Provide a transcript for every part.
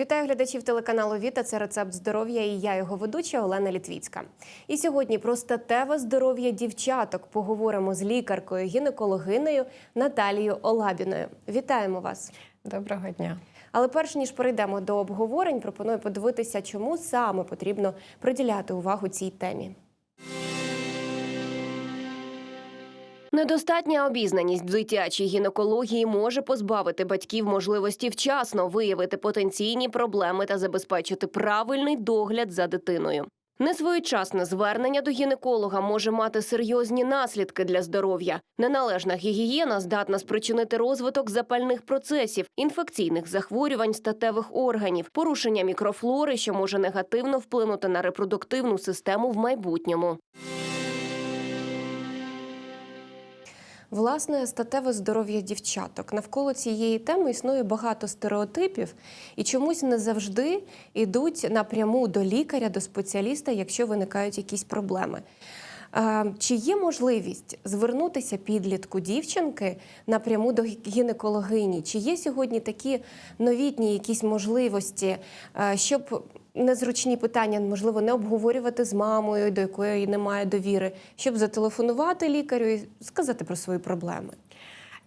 Вітаю глядачів телеканалу Віта. Це рецепт здоров'я і я його ведуча Олена Літвіцька. І сьогодні про статеве здоров'я дівчаток поговоримо з лікаркою гінекологинею Наталією Олабіною. Вітаємо вас! Доброго дня. Але перш ніж перейдемо до обговорень, пропоную подивитися, чому саме потрібно приділяти увагу цій темі. Недостатня обізнаність в дитячій гінекології може позбавити батьків можливості вчасно виявити потенційні проблеми та забезпечити правильний догляд за дитиною. Несвоєчасне звернення до гінеколога може мати серйозні наслідки для здоров'я. Неналежна гігієна здатна спричинити розвиток запальних процесів, інфекційних захворювань статевих органів, порушення мікрофлори, що може негативно вплинути на репродуктивну систему в майбутньому. Власне, статеве здоров'я дівчаток навколо цієї теми існує багато стереотипів, і чомусь не завжди йдуть напряму до лікаря, до спеціаліста, якщо виникають якісь проблеми. Е, Чи є можливість звернутися підлітку дівчинки напряму до гінекологині? Чи є сьогодні такі новітні якісь можливості, е, щоб незручні питання можливо не обговорювати з мамою, до якої немає довіри, щоб зателефонувати лікарю і сказати про свої проблеми?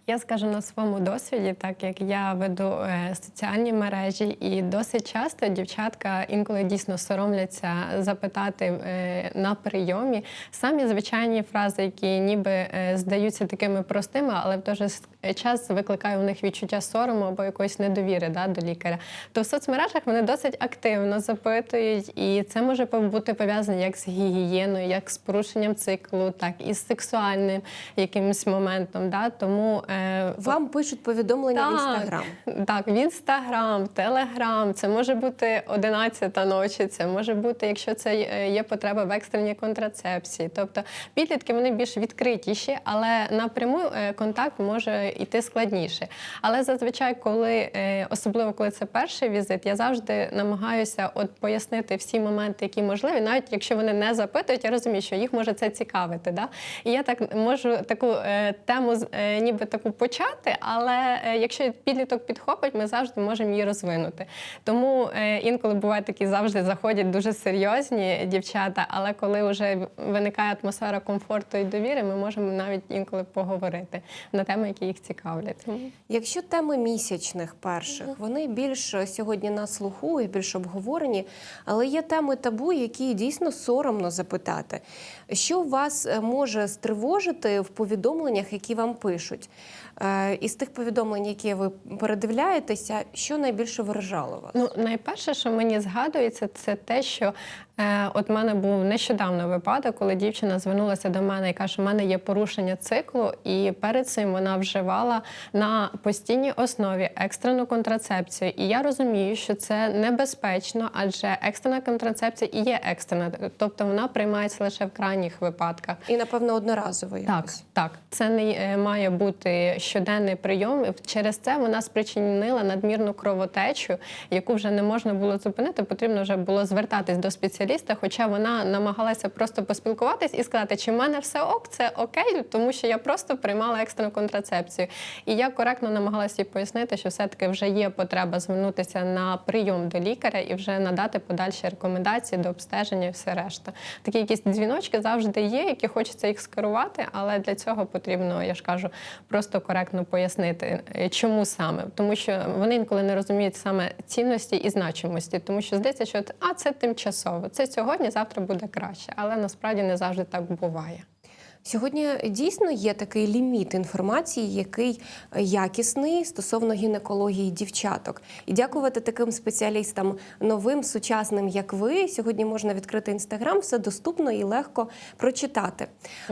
Я скажу на своєму досвіді, так як я веду е, соціальні мережі, і досить часто дівчатка інколи дійсно соромляться запитати е, на прийомі самі звичайні фрази, які ніби е, здаються такими простими, але в той же час викликає у них відчуття сорому або якоїсь недовіри да, до лікаря. То в соцмережах вони досить активно запитують, і це може бути пов'язано як з гігієною, як з порушенням циклу, так і з сексуальним якимось моментом. Да? Тому е, Вам пишуть повідомлення в інстаграм. так, в інстаграм, телеграм, це може бути 11 ночі, це може бути, якщо це е, є потреба в екстреній контрацепції. Тобто підлітки вони більш відкритіші, але напряму е, контакт може йти складніше. Але зазвичай, коли е, особливо коли це перший візит, я завжди намагаюся от пояснити всі моменти, які можливі, навіть якщо вони не запитують, я розумію, що їх може це цікавити. Да? І я так можу таку е, тему е, ніби таку почати, але якщо підліток підхопить, ми завжди можемо її розвинути. Тому інколи бувають такі завжди заходять дуже серйозні дівчата, але коли вже виникає атмосфера комфорту і довіри, ми можемо навіть інколи поговорити на теми, які їх цікавлять. Якщо теми місячних перших, вони більш сьогодні на слуху і більш обговорені, але є теми табу, які дійсно соромно запитати. Що вас е, може стривожити в повідомленнях, які вам пишуть? Е, Із тих повідомлень, які ви передивляєтеся, що найбільше вражало вас? Ну, найперше, що мені згадується, це те, що е, от в мене був нещодавно випадок, коли дівчина звернулася до мене і каже, у мене є порушення циклу, і перед цим вона вживала на постійній основі екстрену контрацепцію. І я розумію, що це небезпечно, адже екстрена контрацепція і є екстрена, тобто вона приймається лише в крайніх випадках. І напевно одноразово Так, якось. так, це не е, має бути щоденний прийом. Через це вона спричинила надмірну кровотечу, яку вже не можна було зупинити. Потрібно вже було звертатись до спеціаліста. Хоча вона намагалася просто поспілкуватись і сказати, чи в мене все ок, це окей, тому що я просто приймала екстрену контрацепцію. І я коректно намагалася їй пояснити, що все-таки вже є потреба звернутися на прийом до лікаря і вже надати подальші рекомендації до обстеження і все решта. Такі якісь дзвіночки завжди є, які хочеться їх скерувати, але для цього потрібно, я ж кажу, просто коректно пояснити, е, чому саме. Тому що вони інколи не розуміють саме цінності і значимості, тому що здається, що а це тимчасово, це сьогодні, завтра буде краще. Але насправді не завжди так буває. Сьогодні дійсно є такий ліміт інформації, який якісний стосовно гінекології дівчаток. І дякувати таким спеціалістам новим, сучасним, як ви, сьогодні можна відкрити інстаграм, все доступно і легко прочитати.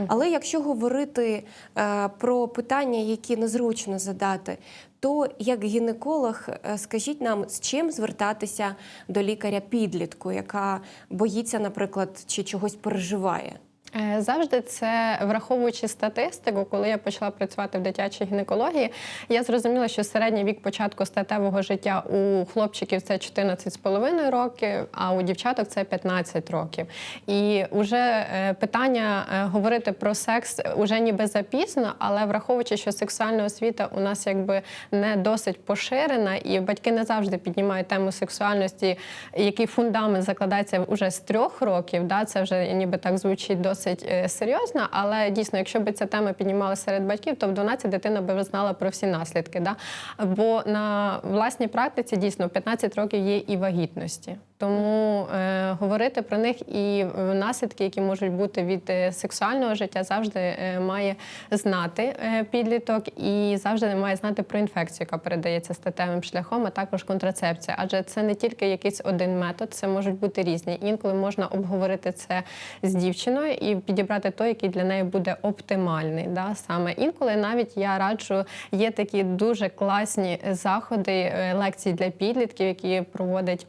Але якщо говорити е, про питання, які незручно задати, то як гінеколог, е, скажіть нам, з чим звертатися до лікаря підлітку, яка боїться, наприклад, чи чогось переживає? Е, Завжди це враховуючи статистику, коли я почала працювати в дитячій гінекології, я зрозуміла, що середній вік початку статевого життя у хлопчиків це 14,5 років, а у дівчаток це 15 років. І вже е, питання е, говорити про секс уже ніби запізно, але враховуючи, що сексуальна освіта у нас якби не досить поширена, і батьки не завжди піднімають тему сексуальності, який фундамент закладається вже з трьох років. Да, це вже ніби так звучить досить е, серйозна, але дійсно, якщо б ця тема піднімалася серед батьків, то в 12 дитина би знала про всі наслідки. Да? Бо на власній практиці дійсно в 15 років є і вагітності. Тому е, говорити про них і е, наслідки, які можуть бути від е, сексуального життя, завжди е, має знати підліток і завжди має знати про інфекцію, яка передається статевим шляхом, а також контрацепція. Адже це не тільки якийсь один метод, це можуть бути різні. Інколи можна обговорити це з дівчиною і підібрати той, який для неї буде оптимальний. Да, саме інколи навіть я раджу, є такі дуже класні заходи, лекції для підлітків, які проводить.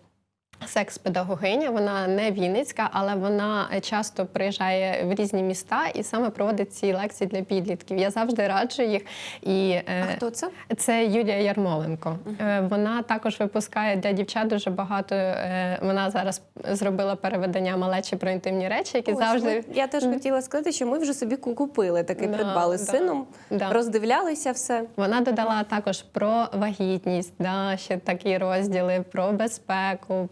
Секс-педагогиня, вона не Вінницька, але вона часто приїжджає в різні міста і саме проводить ці лекції для підлітків. Я завжди раджу їх. І е, А хто це? це Юлія Ярмоленко. Е, Вона також випускає для дівчат дуже багато. е, Вона зараз зробила переведення малечі про інтимні речі, які Ось, завжди ми- я теж хотіла сказати, що ми вже собі купили такий, Да, придбали з да, сином, да. роздивлялися все. Вона додала також про вагітність, да, ще такі розділи про безпеку.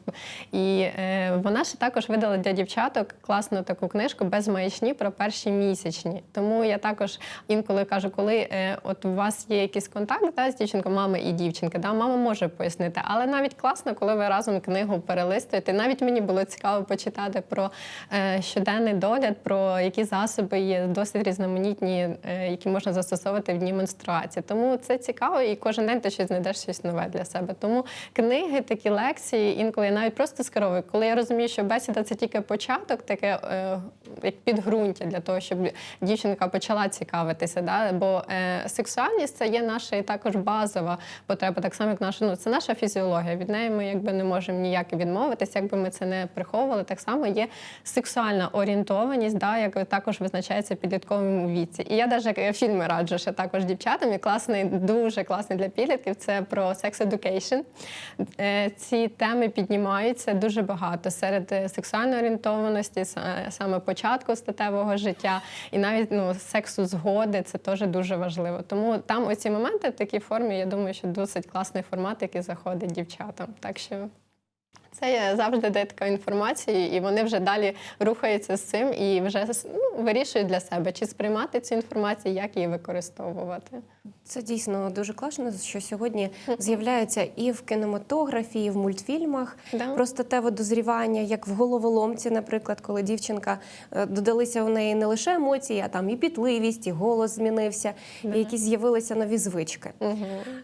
І е, вона ще також видала для дівчаток класну таку книжку без маячні про перші місячні. Тому я також інколи кажу, коли е, от у вас є якийсь контакт да, з дівчинкою, мами і дівчинки, да, мама може пояснити, але навіть класно, коли ви разом книгу перелистуєте. Навіть мені було цікаво почитати про е, щоденний догляд, про які засоби є досить різноманітні, е, які можна застосовувати в дні менструації. Тому це цікаво, і кожен день ти щось знайдеш щось нове для себе. Тому книги, такі лекції, інколи навіть просто скеровую. Коли я розумію, що бесіда це тільки початок, таке е, як підґрунтя для того, щоб дівчинка почала цікавитися. Да? Бо е, сексуальність це є наша і також базова потреба, так само як наша. Ну це наша фізіологія. Від неї ми якби не можемо ніяк відмовитися, якби ми це не приховували. Так само є сексуальна орієнтованість, да, яка також визначається в підлітковому віці. І я навіть фільми раджу ще також дівчатам. І класний, дуже класний для підлітків. Це про. Е, Ці теми піднімаються дуже багато серед сексуальної орієнтованості, саме початку статевого життя, і навіть ну, сексу згоди це теж дуже важливо. Тому там оці моменти в такій формі, я думаю, що досить класний формат, який заходить дівчатам. Так що це є завжди дає така інформація, і вони вже далі рухаються з цим і вже ну, вирішують для себе, чи сприймати цю інформацію, як її використовувати. Це дійсно дуже класно, що сьогодні з'являється і в кінематографі, і в мультфільмах Да. про статеве дозрівання, як в головоломці, наприклад, коли дівчинка е, додалися у неї не лише емоції, а там і пітливість, і голос змінився, і якісь з'явилися нові звички.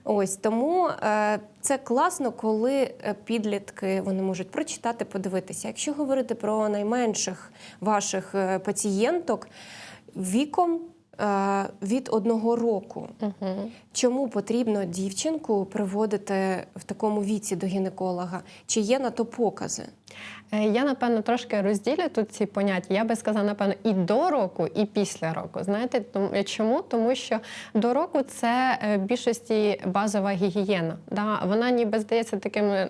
Ось тому е, це класно, коли е, підлітки вони можуть прочитати, подивитися. Якщо говорити про найменших ваших е, пацієнток віком. е, Від одного року чому потрібно дівчинку приводити в такому віці до гінеколога? Чи є на то покази? Е, Я напевно трошки розділю тут ці поняття. Я би сказала, напевно, і до року, і після року. Знаєте, чому? Тому що до року це в більшості базова гігієна. Да? Вона ніби здається таким.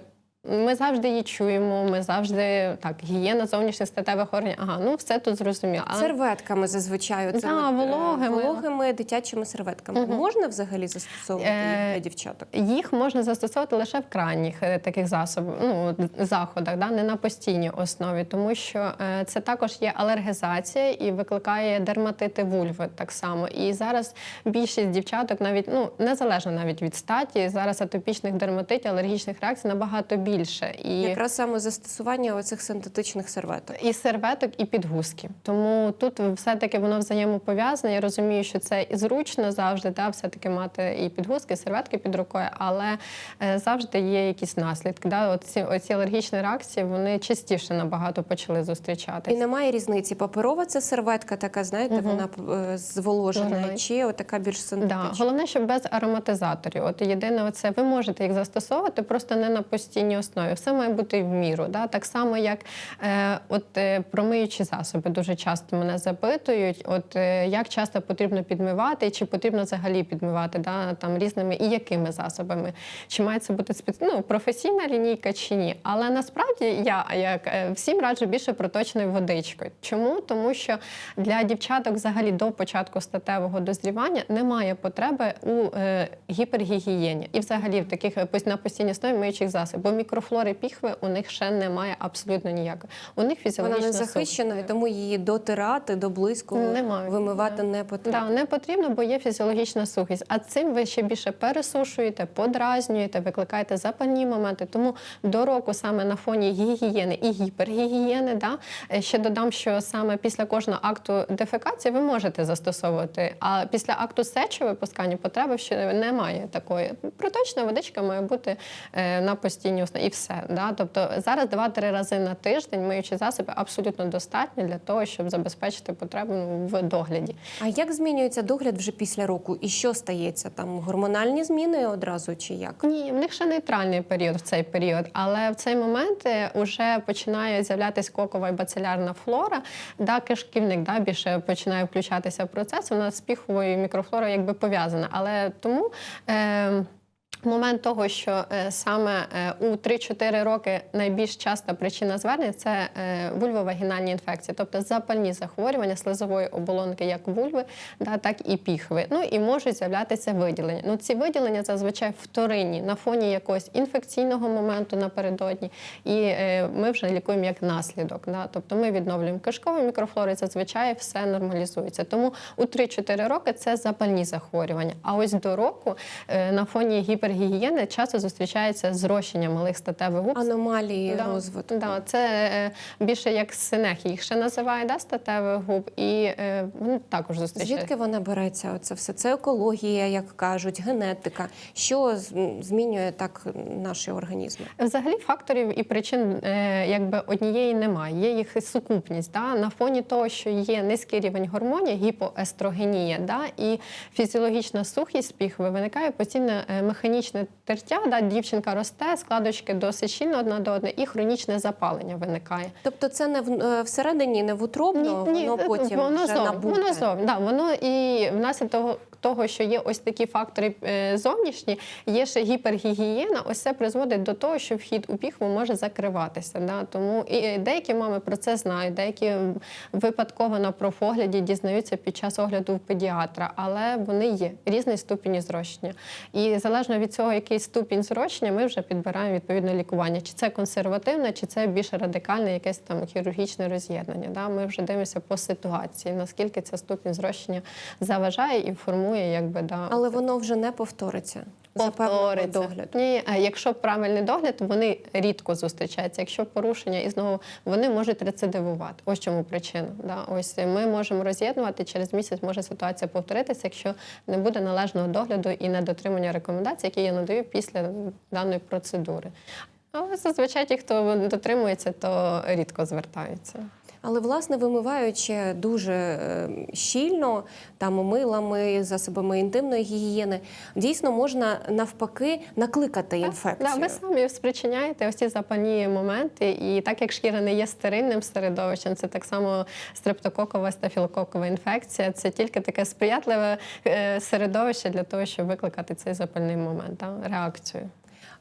Ми завжди її чуємо, ми завжди так, гігієна зовнішніх статевих органів. Ага, ну все тут зрозуміло. Але Серветками зазвичай оцими, Да, е, вологими. вологими дитячими серветками. Можна взагалі застосовувати Е, для дівчаток? Їх можна застосовувати лише в крайніх е, таких засобах, ну заходах, да, не на постійній основі, тому що е, це також є алергізація і викликає дерматити вульви так само. І зараз більшість дівчаток, навіть ну незалежно навіть від статі, зараз атопічних дерматитів, алергічних реакцій набагато більше. І Якраз саме застосування оцих синтетичних серветок. і серветок, і підгузки. Тому тут все-таки воно взаємопов'язане. Я розумію, що це і зручно завжди, да, все-таки мати і підгузки, і серветки під рукою, але е, завжди є якісь наслідки. Да? Оці, оці алергічні реакції вони частіше набагато почали зустрічатися. І немає різниці. Паперова це серветка, така, знаєте, вона е, зволожена, Мгм. чи отака більш Да, синтетична. головне, щоб без ароматизаторів. От єдине, оце ви можете їх застосовувати, просто не на постійній основі. Основі. Все має бути в міру. Да? Так само, як е, от е, про засоби дуже часто мене запитують, от е, як часто потрібно підмивати, чи потрібно взагалі підмивати да, там різними і якими засобами, чи має це бути спец... ну, професійна лінійка чи ні. Але насправді я як е, всім раджу більше проточною водичкою. Чому? Тому що для дівчаток взагалі до початку статевого дозрівання немає потреби у е, гіпергігієні і взагалі в таких е, на постійній основі миючих засобів. Мікрофлори піхви у них ще немає абсолютно ніякої. У них Вона не захищена, і тому її дотирати до блиску Немає. вимивати не потрібно. Да, не потрібно, бо є фізіологічна сухість. А цим ви ще більше пересушуєте, подразнюєте, викликаєте запальні моменти. Тому до року саме на фоні гігієни і гіпергігієни, да, е, ще додам, що саме після кожного акту дефекації ви можете застосовувати. А після акту сечовипускання потреби ще немає такої. Проточна водичка має бути е, на постійній основі і все. Да? Тобто зараз 2-3 рази на тиждень миючі засоби абсолютно достатньо для того, щоб забезпечити потребу ну, в догляді. А як змінюється догляд вже після року? І що стається? Там гормональні зміни одразу чи як? Ні, в них ще нейтральний період в цей період, але в цей момент вже починає з'являтися кокова і бацилярна флора, да, кишківник да, більше починає включатися в процес. Вона з піховою мікрофлорою якби пов'язана. Але тому. Е, Момент того, що е, саме е, у 3-4 роки найбільш часта причина звернень це е, вульвовагінальні інфекції, тобто запальні захворювання слизової оболонки, як вульви, да, так і піхви. Ну і можуть з'являтися виділення. Ну ці виділення зазвичай вторинні на фоні якогось інфекційного моменту напередодні, і ми вже лікуємо як наслідок. Да? Тобто ми відновлюємо кишкову мікрофлору, зазвичай все нормалізується. Тому у 3-4 роки це запальні захворювання. А ось до року на фоні гіпергігієни часто зустрічається зрощення малих статевих губ. Аномалії Да, розвитку. Да, це е, більше як синехи, їх ще називають да, статевих губ, і е, вони також зустрічаються. Звідки вона береться? Оце все це екологія, як кажуть, генетика. Що змінює так наші організми? Взагалі факторів і причин е, якби однієї немає. Є їх сукупність. Да? На фоні того, що є низький рівень гормонів, гіпоестрогенія, да? і фізіологічна сухість піхви, виникає постійне е, механічне тертя. Да? Дівчинка росте, складочки досить щільно одна до одної, і хронічне запалення виникає. Тобто, це не в е, всередині, не в утробно, воно потім воно вже зовні, набуте. воно зовні. Да, воно і внаслідок того, що є ось такі фактори е, зовнішні, є ще гіпергігієна. Ось це призводить до того, що вхід у піхву може закриватися. Да? Тому і деякі мами про це знають, деякі випадково на профогляді дізнаються під час огляду в педіатра, але вони є різний ступінь зрощення. І залежно від цього, який ступінь зрощення, ми вже підбираємо відповідне лікування. Чи це консервативне, чи це більш радикальне, якесь там хірургічне роз'єднання. Да? Ми вже дивимося по ситуації, наскільки ця ступінь зрощення заважає і формує, якби да Але воно вже не повториться. повториться. догляду. Ні, а якщо правильний догляд, вони рідко зустрічаються. Якщо порушення і знову вони можуть рецидивувати. Ось чому причина. Да? Ось ми можемо роз'єднувати через місяць. Може ситуація повторитися, якщо не буде належного догляду і недотримання рекомендацій, які я надаю після даної процедури. Але зазвичай ті, хто дотримується, то рідко звертаються. Але власне вимиваючи дуже е, щільно там милами, засобами інтимної гігієни, дійсно можна навпаки накликати інфекцію. Да, ви самі спричиняєте ось ці запальні моменти, і так як шкіра не є стерильним середовищем, це так само стрептококова, стафілококова інфекція. Це тільки таке сприятливе е, середовище для того, щоб викликати цей запальний момент, да, реакцію.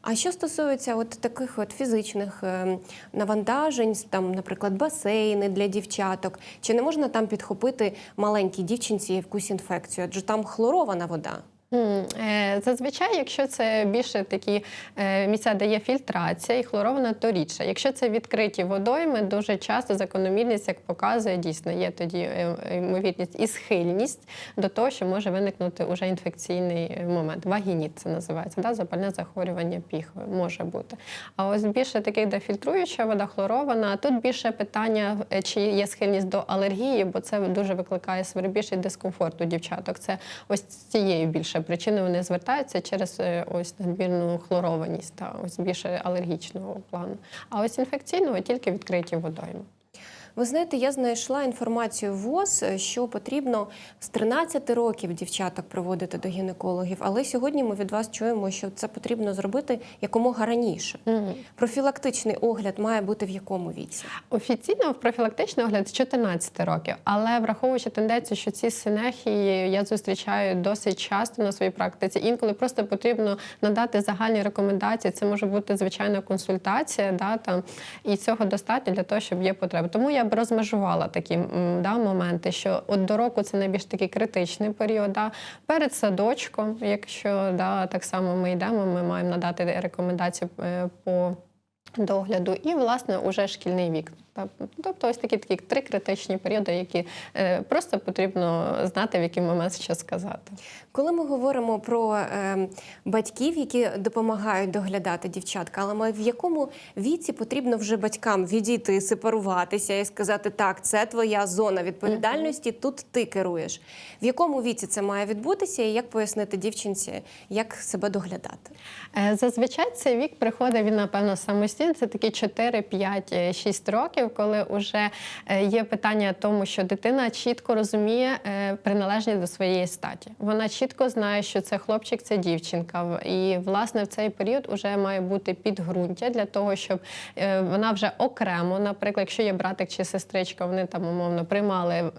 А що стосується от таких от фізичних е, навантажень, там, наприклад, басейни для дівчаток, чи не можна там підхопити маленькій дівчинці якусь інфекцію? Адже там хлорована вода. Е, Зазвичай, якщо це більше такі е, місця, де є фільтрація і хлорована, то рідше. Якщо це відкриті водойми, дуже часто закономірність, як показує, дійсно є тоді е, ймовірність і схильність до того, що може виникнути уже інфекційний момент. Вагініт це називається, да? запальне захворювання піхви може бути. А ось більше таких, де фільтруюча вода хлорована, тут більше питання, чи є схильність до алергії, бо це дуже викликає більший дискомфорт у дівчаток. Це ось цією більше причиною вони звертаються через е, ось надмірну хлорованість та ось більше алергічного плану. А ось інфекційного тільки відкриті водойми. Ви знаєте, я знайшла інформацію в ВОЗ, що потрібно з 13 років дівчаток проводити до гінекологів, але сьогодні ми від вас чуємо, що це потрібно зробити якомога раніше. Профілактичний огляд має бути в якому віці? Офіційно в профілактичний огляд з 14 років, але враховуючи тенденцію, що ці синехії я зустрічаю досить часто на своїй практиці. Інколи просто потрібно надати загальні рекомендації. Це може бути звичайна консультація, да, там, і цього достатньо для того, щоб є потреба. Тому я б розмежувала такі да, моменти, що от до року це найбільш такий критичний період. Да. Перед садочком, якщо да, так само ми йдемо, ми маємо надати рекомендації е, по догляду, і власне уже шкільний вік. Тобто ось такі такі три критичні періоди, які е, просто потрібно знати, в який момент що сказати. Коли ми говоримо про е, батьків, які допомагають доглядати дівчатка, але ми в якому віці потрібно вже батькам відійти, сепаруватися і сказати, так, це твоя зона відповідальності, тут ти керуєш. В якому віці це має відбутися, і як пояснити дівчинці, як себе доглядати? Е, Зазвичай цей вік приходить він, напевно, самостійно. Це такі 4, 5, 6 років, коли вже е, є питання тому, що дитина чітко розуміє е, приналежність до своєї статі. Вона чітко знає, що це хлопчик, це дівчинка. І власне в цей період вже має бути підґрунтя для того, щоб е, вона вже окремо, наприклад, якщо є братик чи сестричка, вони там умовно приймали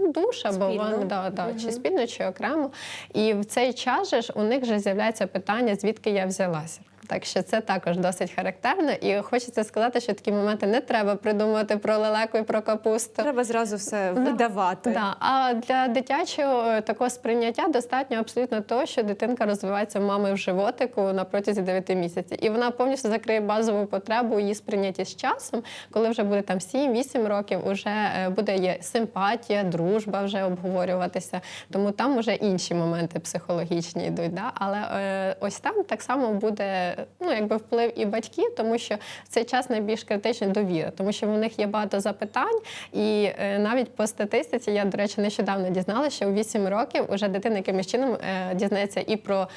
ну, душ або Спільно. вони да, да, чи спільно, чи окремо. І в цей час же ж у них вже з'являється питання, звідки я взялася. Так що це також досить характерно. І хочеться сказати, що такі моменти не треба придумувати про лелеку і про капусту. Треба зразу все видавати. Да. А для дитячого е, такого сприйняття достатньо абсолютно того, що дитинка розвивається мами в животику на протязі 9 місяців. І вона повністю закриє базову потребу її сприйняття з часом, коли вже буде там 7-8 років, вже е, буде є симпатія, дружба вже обговорюватися. Тому там вже інші моменти психологічні йдуть. Да? Але е, ось там так само буде ну, якби вплив і батьків, тому що цей час найбільш критична довіра, тому що в них є багато запитань, і е, навіть по статистиці, я, до речі, нещодавно дізналася, що у 8 років уже дитина якимось чином е, дізнається і про.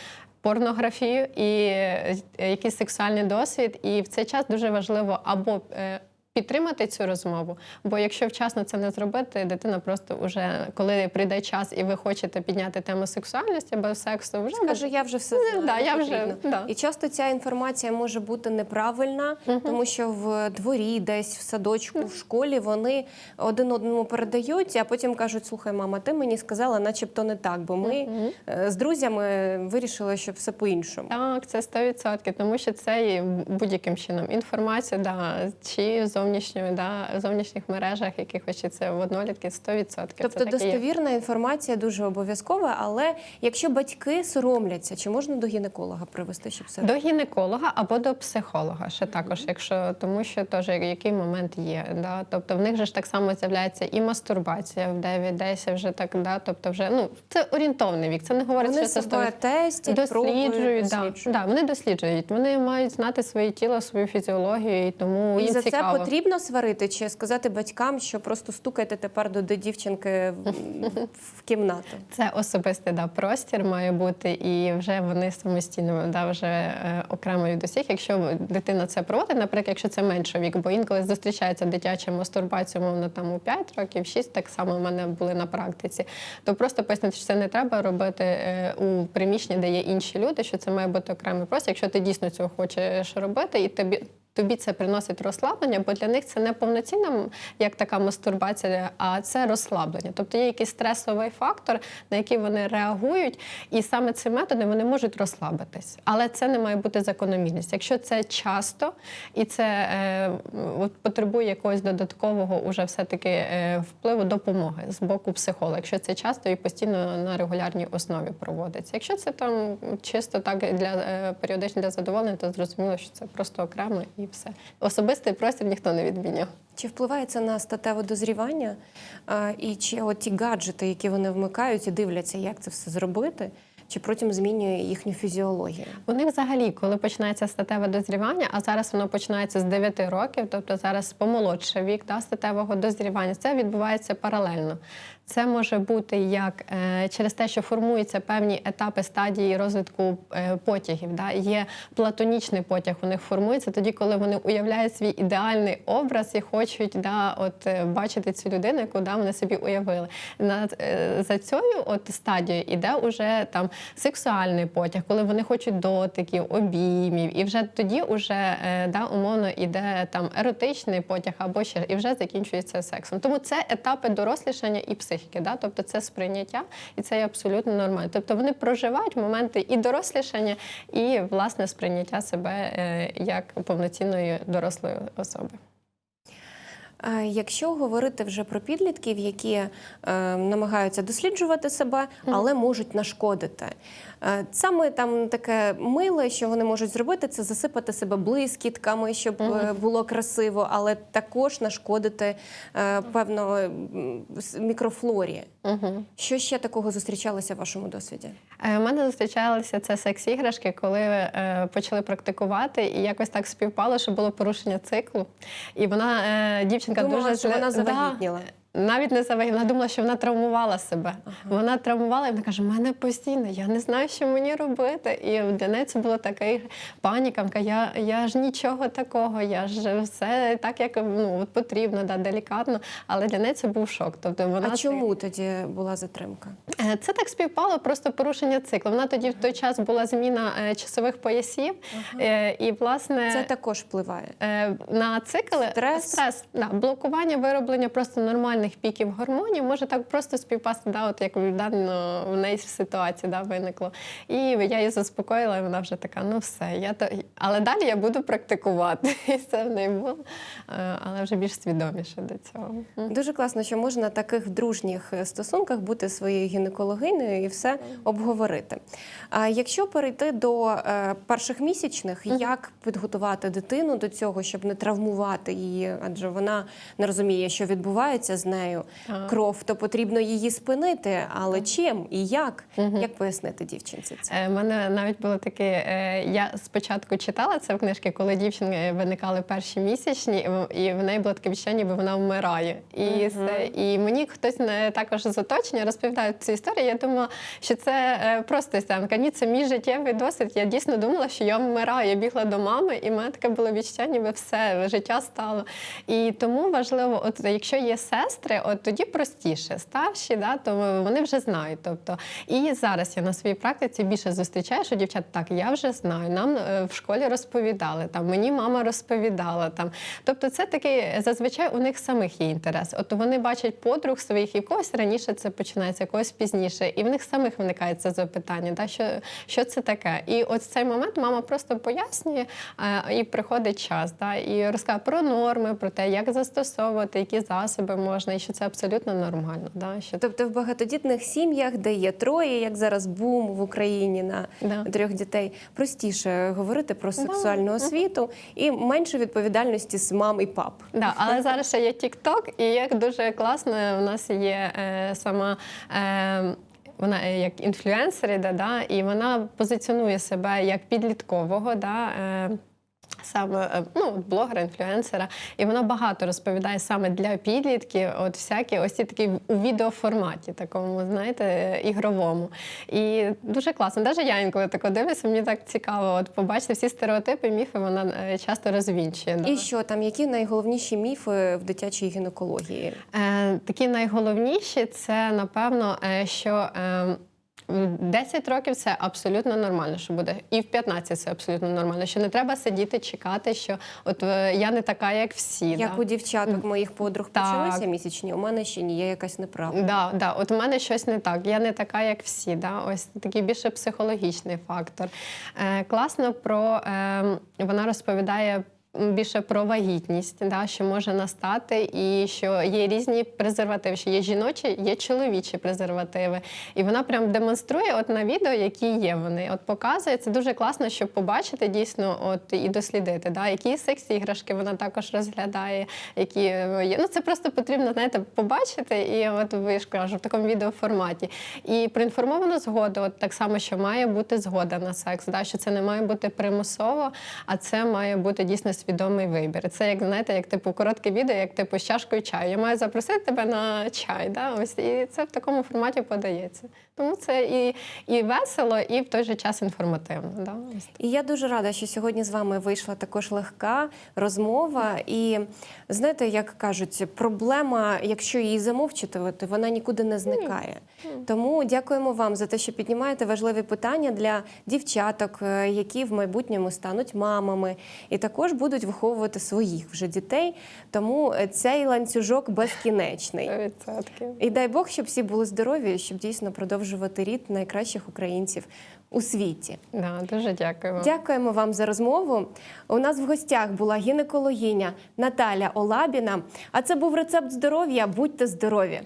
Порнографію і е, якийсь сексуальний досвід, і в цей час дуже важливо або підтримати цю розмову. Бо якщо вчасно це не зробити, дитина просто вже коли прийде час і ви хочете підняти тему сексуальності або сексу, вже Каже, я вже все Ну, знаю, да, я вже, да. І часто ця інформація може бути неправильна, тому що в дворі, десь в садочку, в школі вони один одному передають, а потім кажуть: слухай, мама, ти мені сказала, начебто не так, бо ми е, з друзями вирішили, що все по-іншому. Так, це 100%, тому що це є будь-яким чином інформація, да, чи зовнішньої, да, зовнішніх мережах якихось, чи це в однолітки, 100%. Тобто це і є. достовірна інформація дуже обов'язкова, але якщо батьки соромляться, чи можна до гінеколога привести, щоб все До гінеколога або до психолога, ще також, якщо тому, що теж який момент є. Да? Тобто в них же ж так само з'являється і мастурбація в 9-10 вже так, да? тобто вже ну це орієнтовний вік. Це не говорить, вони що це себе 100%. пробують, Досліджують, да, досліджують. да, вони досліджують. Вони мають знати своє тіло, свою фізіологію, і тому І їм за цікаво. це потрібно сварити чи сказати батькам, що просто стукайте тепер до, до дівчинки в, в кімнату. Це особистий да, простір має бути, і вже вони самостійно да, вже е, окремо від усіх. Якщо дитина це проводить, наприклад, якщо це менший вік, бо інколи зустрічається дитяча мастурбація, мовно там у 5 років, 6, так само в мене були на практиці. То просто пояснити, що це не треба робити е, у приміщенні, де є інші люди, що це має бути окремий простір. Якщо ти дійсно цього хочеш робити, і тобі. Тобі це приносить розслаблення, бо для них це не повноцінна як така мастурбація, а це розслаблення. Тобто є якийсь стресовий фактор, на який вони реагують, і саме цим методом вони можуть розслабитись. Але це не має бути закономірність. Якщо це часто і це е, от потребує якогось додаткового уже все-таки е, впливу допомоги з боку психолога, якщо це часто і постійно на регулярній основі проводиться. Якщо це там чисто так для е, періодично для задоволення, то зрозуміло, що це просто окремо і все. Особистий простір ніхто не відміняв. Чи впливає це на статеве дозрівання? А, і чи от ті гаджети, які вони вмикають і дивляться, як це все зробити, чи потім змінює їхню фізіологію? У них взагалі, коли починається статеве дозрівання, а зараз воно починається з 9 років, тобто зараз помолодший вік да, статевого дозрівання, це відбувається паралельно. Це може бути як е, через те, що формуються певні етапи стадії розвитку е, потягів. Да? Є платонічний потяг, у них формується тоді, коли вони уявляють свій ідеальний образ і хочуть да, от, е, бачити цю людину, яку да, вони собі уявили. На, е, за цією от стадією іде уже там сексуальний потяг, коли вони хочуть дотиків, обіймів, і вже тоді уже да, умовно іде там еротичний потяг або ще і вже закінчується сексом. Тому це етапи дорослішання і психіки, да? тобто це сприйняття, і це є абсолютно нормально. Тобто вони проживають моменти і дорослішання, і власне сприйняття себе е, як повноцінної дорослої особи. А Якщо говорити вже про підлітків, які е, намагаються досліджувати себе, але можуть нашкодити. Е, саме там таке миле, що вони можуть зробити, це засипати себе блискітками, щоб е, було красиво, але також нашкодити е, певно мікрофлорі. Що ще такого зустрічалося в вашому досвіді? Е, У мене зустрічалися це секс-іграшки, коли е, почали практикувати, і якось так співпало, що було порушення циклу. І вона е, дівчинка Думала, дуже що вона завагітніла. Да. Навіть не завагітніла, вона думала, що вона травмувала себе. Вона травмувала, і вона каже: мене постійно, я не знаю, що мені робити. І для неї це була така паніка. Я, я ж нічого такого, я ж все так, як ну, от потрібно, да, делікатно. Але для неї це був шок. Тобто вона А чому тоді була затримка? Е, Це так співпало, просто порушення циклу. Вона тоді в той час була зміна е, часових поясів, е, і власне Це також впливає. на цикл Стрес? стрес да, блокування вироблення просто нормальних піків гормонів може так просто співпасти, да, от як в дано в неї ситуації да, виникло. І я її заспокоїла, і вона вже така: ну все, я то але далі я буду практикувати. І це в неї було, е, але вже більш свідоміше до цього. Дуже класно, що можна на таких дружніх е, стосунках бути своєю гінекологинею і все обговорити. А якщо перейти до е, перших місячних, як підготувати дитину до цього, щоб не травмувати її, адже вона не розуміє, що відбувається з нею кров, то потрібно її спинити. Але чим і як? Як пояснити дівчинці це? У мене навіть було таке. е, Я спочатку читала це в книжці, коли дівчинки виникали перші місячні, і в- неї було таке відчуття, ніби вона вмирає. І, це, і мені хтось не також з оточення розповідає цю історію. Я думала, що це е, просто історія. Ні, це мій життєвий досвід. Я дійсно думала, що я вмираю. Я бігла до мами, і в мене таке було відчуття, ніби все життя стало. І тому важливо, от якщо є сестри, от тоді простіше. Старші, да, то вони вже знають. Тобто, і зараз я на своїй практиці більше зустрічаю, що дівчат так, я вже знаю. Нам е, в школі розповідали, там мені мама розповідала. Там. Тобто, це такий зазвичай у них самих є інтерес. От вони бачать подруг своїх, і когось раніше це починається, когось пізніше, і в них самих виникає це запитання, да, що, що це таке. І от цей момент мама просто пояснює, е, і приходить час, да, і розказує про норми, про те, як застосовувати, які засоби можна, і що це абсолютно нормально. Да, що Тобто в багатодітних сім'ях, де є троє, як зараз бум в Україні на Да. трьох дітей, простіше говорити про сексуальну освіту і менше відповідальності з мам і пап. Да, але зараз ще є TikTok, і як дуже класно, у нас є е, сама. Е, вона як інфлюенсер іде, да, і вона позиціонує себе як підліткового. Да, е, Саме е, ну, блогера, інфлюенсера, і вона багато розповідає саме для підлітків, от всякі ось ці такі у відеоформаті, такому, знаєте, е, ігровому. І дуже класно. Навіть я інколи тако дивлюся, мені так цікаво от побачити всі стереотипи, міфи вона е, часто розвінчує. Да. І що там, які найголовніші міфи в дитячій гінекології? Е, такі найголовніші це напевно, що е, 10 років це абсолютно нормально, що буде, і в 15 це абсолютно нормально. Що не треба сидіти, чекати, що от е, я не така, як всі. Як да. у дівчаток моїх подруг Так. почалися місячні, у мене ще ні, я якась неправда. Да, да, от у мене щось не так. Я не така, як всі. Да? Ось такий більше психологічний фактор. Е, класно про е, вона розповідає. Більше про вагітність, да, що може настати, і що є різні презервативи, що є жіночі, є чоловічі презервативи. І вона прям демонструє от на відео, які є вони. От показує це дуже класно, щоб побачити дійсно от і дослідити, да, які сексі іграшки вона також розглядає, які е, є. Ну це просто потрібно знаєте, побачити, і от ви ж кажу, в такому відеоформаті. І проінформована згода, от так само, що має бути згода на секс, да, що це не має бути примусово, а це має бути дійсно свідомий вибір. Це як знаєте, як типу коротке відео, як типу з чашкою чаю. Я маю запросити тебе на чай. Да? Ось і це в такому форматі подається. Тому це і, і весело, і в той же час інформативно. Да? І я дуже рада, що сьогодні з вами вийшла також легка розмова. І знаєте, як кажуть, проблема, якщо її замовчувати, вона нікуди не зникає. Тому дякуємо вам за те, що піднімаєте важливі питання для дівчаток, е, які в майбутньому стануть мамами, і також будуть виховувати своїх вже дітей. Тому цей ланцюжок безкінечний. 100%. І дай Бог, щоб всі були здорові, щоб дійсно продовжувати рід найкращих українців у світі. Да, дуже дякую. Дякуємо вам за розмову. У нас в гостях була гінекологиня Наталя Олабіна. А це був рецепт здоров'я. Будьте здорові!